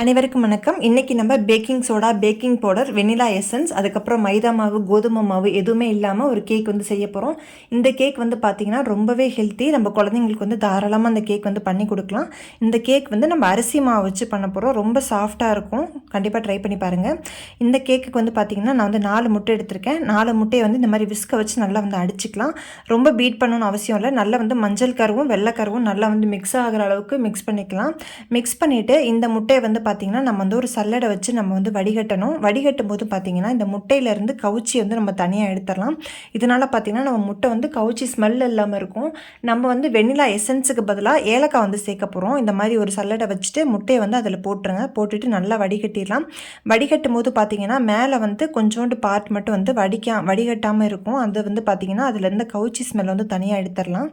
அனைவருக்கும் வணக்கம். இன்றைக்கி நம்ம baking soda baking powder vanilla essence அதுக்கப்புறம் மைதா மாவு கோதுமை மாவு எதுவுமே இல்லாமல் ஒரு கேக் வந்து செய்ய போகிறோம் இந்த கேக் வந்து பார்த்திங்கன்னா ரொம்பவே ஹெல்த்தி நம்ம குழந்தைங்களுக்கு வந்து தாராளமாக அந்த கேக் வந்து பண்ணி கொடுக்கலாம். இந்த கேக் வந்து நம்ம அரிசி மாவு வச்சு பண்ண போகிறோம் ரொம்ப சாஃப்டாக இருக்கும். கண்டிப்பாக ட்ரை பண்ணி பாருங்கள் இந்த கேக்குக்கு வந்து பார்த்திங்கன்னா நான் வந்து நாலு முட்டை எடுத்திருக்கேன். நாலு முட்டையை வந்து இந்த மாதிரி விஸ்கை வச்சு நல்லா வந்து அடிச்சுக்கலாம். ரொம்ப பீட் பண்ணணும்னு அவசியம் இல்லை. நல்லா வந்து மஞ்சள் கருவும் வெள்ளை கருவும் நல்லா வந்து மிக்ஸ் ஆகிற அளவுக்கு மிக்ஸ் பண்ணிக்கலாம். மிக்ஸ் பண்ணிவிட்டு இந்த முட்டையை வந்து பார்த்திங்கன்னா நம்ம வந்து ஒரு சல்லடை வச்சு நம்ம வந்து வடிகட்டணும். வடிகட்டும் போது பார்த்திங்கன்னா இந்த முட்டையிலேருந்து கவுச்சி வந்து நம்ம தனியாக எடுத்துடலாம். இதனால் பார்த்திங்கன்னா நம்ம முட்டை வந்து கவுச்சி ஸ்மெல் இல்லாமல் இருக்கும். நம்ம வந்து வெண்ணிலா எசன்ஸுக்கு பதிலாக ஏலக்காய் வந்து சேர்க்க போகிறோம் இந்த மாதிரி ஒரு சல்லடை வச்சுட்டு முட்டையை வந்து அதில் போட்டுருங்க. போட்டுட்டு நல்லா வடிகட்டிடலாம். வடிகட்டும் போது பார்த்திங்கன்னா மேலே வந்து கொஞ்சோண்டு பார்ட் மட்டும் வந்து வடிக்க வடிகட்டாமல் இருக்கும். அது வந்து பார்த்திங்கன்னா அதுலேருந்து கவுச்சி ஸ்மெல் வந்து தனியாக எடுத்துடலாம்.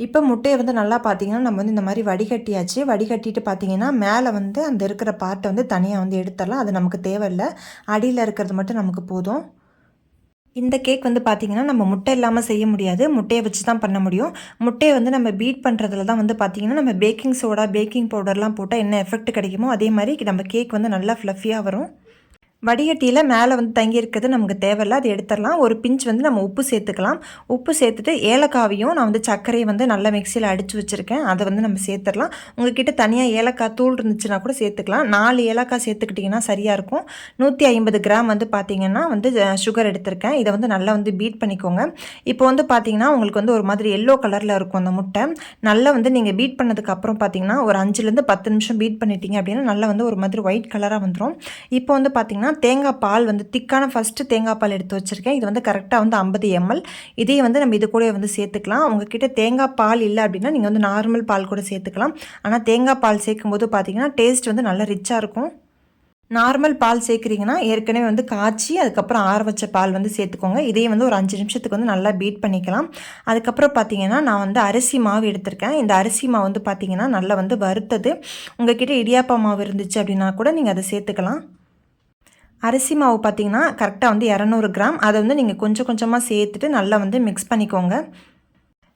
இப்போ முட்டையை வந்து நல்லா பார்த்தீங்கன்னா நம்ம வந்து இந்த மாதிரி வடிகட்டியாச்சு. வடிகட்டிட்டு பார்த்தீங்கன்னா மேலே வந்து அந்த இருக்கிற பார்ட்டை வந்து தனியாக வந்து எடுத்துடலாம். அது நமக்கு தேவையில்லை. அடியில் இருக்கிறது மட்டும் நமக்கு போதும். இந்த கேக் வந்து பார்த்திங்கன்னா நம்ம முட்டை இல்லாமல் செய்ய முடியாது. முட்டையை வச்சு தான் பண்ண முடியும். முட்டையை வந்து நம்ம பீட் பண்ணுறதுல தான் வந்து பார்த்திங்கன்னா நம்ம பேக்கிங் சோடா பேக்கிங் பவுடர்லாம் போட்டால் என்ன எஃபெக்ட் கிடைக்குமோ அதே மாதிரி நம்ம கேக் வந்து நல்லா ஃப்ளஃபியாக வரும். வடிகட்டியில் மேலே வந்து தங்கியிருக்கிறது நமக்கு தேவையில்ல. அதை எடுத்துடலாம். ஒரு பிஞ்ச் வந்து நம்ம உப்பு சேர்த்துக்கலாம். உப்பு சேர்த்துட்டு ஏலக்காவையும் நான் வந்து சர்க்கரையை வந்து நல்லா மிக்சியில் அடித்து வச்சுருக்கேன். அதை வந்து நம்ம சேர்த்துடலாம். உங்ககிட்ட தனியாக ஏலக்காய் தூள் இருந்துச்சுன்னா கூட சேர்த்துக்கலாம். நாலு ஏலக்காய் சேர்த்துக்கிட்டிங்கன்னா சரியாக இருக்கும். நூற்றி ஐம்பது கிராம் வந்து பார்த்திங்கன்னா வந்து சுகர் எடுத்திருக்கேன். இதை வந்து நல்லா வந்து பீட் பண்ணிக்கோங்க. இப்போ வந்து பார்த்திங்கன்னா உங்களுக்கு வந்து ஒரு மாதிரி எல்லோ கலரில் இருக்கும் அந்த முட்டை. நல்லா வந்து நீங்கள் பீட் பண்ணதுக்கப்புறம் பார்த்திங்கன்னா ஒரு அஞ்சுலேருந்து பத்து நிமிஷம் பீட் பண்ணிட்டீங்க அப்படின்னா நல்லா வந்து ஒரு மாதிரி ஒயிட் கலராக வந்துடும் இப்போ வந்து பார்த்திங்கன்னா தேங்காய் பால் வந்து திக்கான ஃபஸ்ட்டு தேங்காய் பால் எடுத்து வச்சுருக்கேன். இது வந்து கரெக்டாக வந்து ஐம்பது எம்எல் இதையே வந்து நம்ம இது கூட வந்து சேர்த்துக்கலாம். உங்ககிட்ட தேங்காய் பால் இல்லை அப்படின்னா நீங்கள் வந்து நார்மல் பால் கூட சேர்த்துக்கலாம். ஆனால் தேங்காய் பால் சேர்க்கும் போது பார்த்தீங்கன்னா டேஸ்ட் வந்து நல்லா ரிச்சாக இருக்கும். நார்மல் பால் சேர்க்குறீங்கன்னா ஏற்கனவே வந்து காய்ச்சி அதுக்கப்புறம் ஆற வச்ச பால் வந்து சேர்த்துக்கோங்க. இதையும் வந்து ஒரு அஞ்சு நிமிஷத்துக்கு வந்து நல்லா பீட் பண்ணிக்கலாம். அதுக்கப்புறம் பார்த்தீங்கன்னா நான் வந்து அரிசி மாவு எடுத்திருக்கேன். இந்த அரிசி மாவு வந்து பார்த்தீங்கன்னா நல்லா வந்து வறுத்தது. உங்ககிட்ட இடியாப்பா மாவு இருந்துச்சு அப்படின்னா கூட நீங்கள் அதை சேர்த்துக்கலாம். அரிசி மாவு பார்த்திங்கன்னா கரெக்டாக வந்து இரநூறு கிராம். அதை வந்து நீங்கள் கொஞ்சம் கொஞ்சமாக சேர்த்துட்டு நல்லா வந்து மிக்ஸ் பண்ணிக்கோங்க.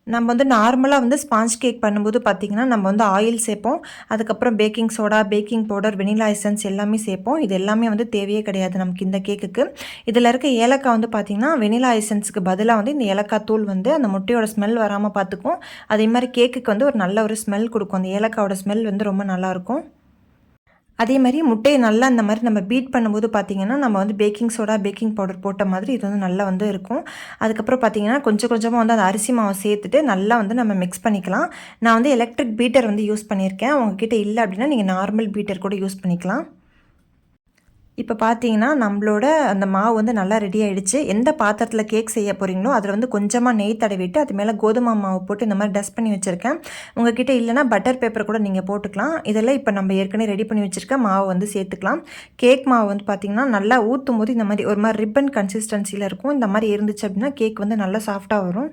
நம்ம வந்து நார்மலாக வந்து ஸ்பாஞ்ச் கேக் பண்ணும்போது பார்த்திங்கன்னா நம்ம வந்து ஆயில் சேர்ப்போம். அதுக்கப்புறம் baking soda baking powder vanilla essence எல்லாமே சேர்ப்போம். இது எல்லாமே வந்து தேவையே கிடையாது நமக்கு இந்த கேக்குக்கு இதில் இருக்க ஏலக்காய் வந்து பார்த்திங்கன்னா வெனிலா எசன்ஸுக்கு பதிலாக வந்து இந்த ஏலக்காய் தூள் வந்து அந்த முட்டையோட ஸ்மெல் வராமல் பார்த்துக்கும் அதே மாதிரி கேக்குக்கு வந்து ஒரு நல்ல ஒரு ஸ்மெல் கொடுக்கும். அந்த ஏலக்காயோட ஸ்மெல் வந்து ரொம்ப நல்லாயிருக்கும் அதே மாதிரி முட்டையை நல்லா அந்த மாதிரி நம்ம பீட் பண்ணும்போது பார்த்திங்கன்னா நம்ம வந்து பேக்கிங் சோடா பேக்கிங் பவுடர் போட்ட மாதிரி இது வந்து நல்லா வந்து இருக்கும். அதுக்கப்புறம் பார்த்திங்கன்னா கொஞ்சம் கொஞ்சமாக வந்து அந்த அரிசி மாவை சேர்த்துட்டு நல்லா வந்து நம்ம மிக்ஸ் பண்ணிக்கலாம். நான் வந்து எலக்ட்ரிக் பீட்டர் வந்து யூஸ் பண்ணியிருக்கேன். உங்ககிட்ட இல்லை அப்படின்னா நீங்கள் நார்மல் பீட்டர் கூட யூஸ் பண்ணிக்கலாம். இப்போ பார்த்தீங்கன்னா நம்மளோட அந்த மாவு வந்து நல்லா ரெடி ஆகிடுச்சு எந்த பாத்திரத்தில் கேக் செய்ய போகிறீங்களோ அதில் வந்து கொஞ்சமாக நெய் தடவிட்டு அது மேலே கோதுமை மாவு போட்டு இந்த மாதிரி டஸ்ட் பண்ணி வச்சுருக்கேன். உங்ககிட்ட இல்லைனா பட்டர் பேப்பர் கூட நீங்கள் போட்டுக்கலாம். இதெல்லாம் இப்போ நம்ம ஏற்கனவே ரெடி பண்ணி வச்சுருக்க மாவு வந்து சேர்த்துக்கலாம். கேக் மாவு வந்து பார்த்திங்கன்னா நல்லா ஊற்றும் போது இந்த மாதிரி ஒரு மாதிரி ரிப்பன் கன்சிஸ்டன்சியில் இருக்கும். இந்த மாதிரி இருந்துச்சு அப்படின்னா கேக் வந்து நல்லா சாஃப்டாக வரும்.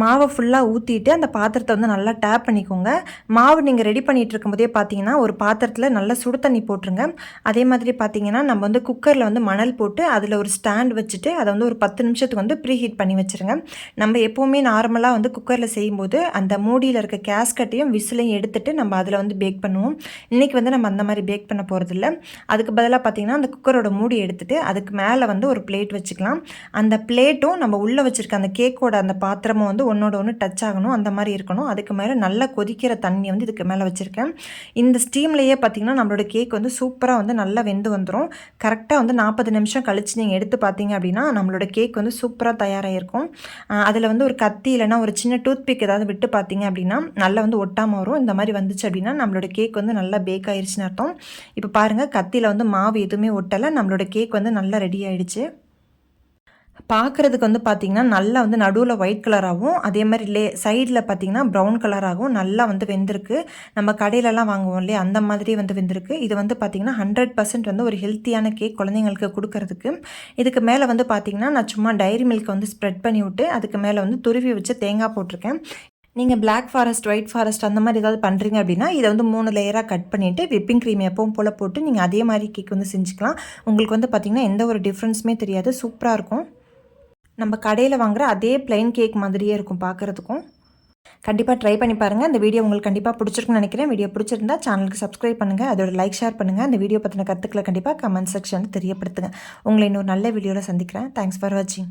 மாவை ஃபுல்லாக ஊற்றிட்டு அந்த பாத்திரத்தை வந்து நல்லா டேப் பண்ணிக்கோங்க. மாவு நீங்கள் ரெடி பண்ணிகிட்டு இருக்கும்போதே பார்த்தீங்கன்னா ஒரு பாத்திரத்தில் நல்லா சுடு தண்ணி போட்டுருங்க. அதே மாதிரி பார்த்தீங்கன்னா நம்ம வந்து குக்கரில் வந்து மணல் போட்டு அதில் ஒரு ஸ்டாண்ட் வச்சுட்டு அதை வந்து ஒரு பத்து நிமிஷத்துக்கு வந்து ப்ரீ ஹீட் பண்ணி வச்சுருங்க. நம்ம எப்போவுமே நார்மலாக வந்து குக்கரில் செய்யும்போது அந்த மூடியில் இருக்க கேஸ்கட்டையும் விசிலையும் எடுத்துகிட்டு நம்ம அதில் வந்து பேக் பண்ணுவோம். இன்றைக்கி வந்து நம்ம அந்த மாதிரி பேக் பண்ண போகிறதில்ல அதுக்கு பதிலாக பார்த்திங்கன்னா அந்த குக்கரோட மூடி எடுத்துகிட்டு அதுக்கு மேலே வந்து ஒரு பிளேட் வச்சுக்கலாம். அந்த பிளேட்டும் நம்ம உள்ளே வச்சுருக்க அந்த கேக்கோட அந்த பாத்திரமும் வந்து வந்து ஒன்றோட ஒன்று டச் ஆகணும். அந்த மாதிரி இருக்கணும். அதுக்கு மேலே நல்லா கொதிக்கிற தண்ணி வந்து இதுக்கு மேலே வச்சுருக்கேன். இந்த ஸ்டீம்லேயே பார்த்திங்கன்னா நம்மளோட கேக் வந்து சூப்பராக வந்து நல்லா வெந்து வந்துடும் கரெக்டாக வந்து நாற்பது நிமிஷம் கழித்து நீங்கள் எடுத்து பார்த்தீங்க அப்படின்னா நம்மளோட கேக் வந்து சூப்பராக தயாராகிருக்கும் அதில் வந்து ஒரு கத்தி இல்லைனா ஒரு சின்ன டூத் பிக் ஏதாவது விட்டு பார்த்தீங்க அப்படின்னா நல்லா வந்து ஒட்டாமல் வரும். இந்த மாதிரி வந்துச்சு அப்படின்னா நம்மளோட கேக் வந்து நல்லா பேக் ஆயிடுச்சுன்னு அர்த்தம். இப்போ பாருங்கள் கத்தியில் வந்து மாவு எதுவுமே ஒட்டலை. நம்மளோட கேக் வந்து நல்லா ரெடி ஆகிடுச்சு பார்க்குறதுக்கு வந்து பார்த்திங்கன்னா நல்லா வந்து நடுவில் ஒயிட் கலராகவும் அதே மாதிரி லே சைடில் பார்த்திங்கன்னா ப்ரௌன் கலராகவும் நல்லா வந்து வெந்திருக்கு. நம்ம கடையிலலாம் வாங்குவோம் இல்லையா? அந்த மாதிரி வந்து வெந்திருக்கு. இது வந்து பார்த்திங்கன்னா ஹண்ட்ரட் பர்சன்ட் வந்து ஒரு ஹெல்த்தியான கேக் குழந்தைங்களுக்கு கொடுக்கறதுக்கு. இதுக்கு மேலே வந்து பார்த்திங்கன்னா நான் சும்மா டைரி மில்க் வந்து ஸ்ப்ரெட் பண்ணி விட்டு அதுக்கு மேலே வந்து துருவி வச்சு தேங்காய் போட்டிருக்கேன். நீங்கள் பிளாக் ஃபாரஸ்ட் ஒயிட் ஃபாரஸ்ட் அந்த மாதிரி ஏதாவது பண்ணுறீங்க அப்படின்னா இதை வந்து மூணு லேயராக கட் பண்ணிவிட்டு விப்பிங் க்ரீம் எப்பவும் போல் போட்டு நீங்கள் அதே மாதிரி கேக் வந்து செஞ்சுக்கலாம். உங்களுக்கு வந்து பார்த்திங்கன்னா எந்த ஒரு டிஃப்ரென்ஸுமே தெரியாது. சூப்பராக இருக்கும். நம்ம கடையில் வாங்குகிற அதே பிளைன் கேக் மாதிரியே இருக்கும் பார்க்குறதுக்கும் கண்டிப்பாக ட்ரை பண்ணி பாருங்கள் இந்த வீடியோ உங்களுக்கு கண்டிப்பாக பிடிச்சிருக்குன்னு நினைக்கிறேன். வீடியோ பிடிச்சிருந்தா சேனலுக்கு சப்ஸ்கிரைப் பண்ணுங்கள் அதோட லைக் ஷேர் பண்ணுங்கள் அந்த வீடியோ பற்றின கருத்துக்களை கண்டிப்பாக கமெண்ட் செக்ஷனில் தெரியப்படுத்துங்க. உங்களை இன்னொரு நல்ல வீடியோவில் சந்திக்கிறேன். தேங்க்ஸ் ஃபார் வாட்சிங்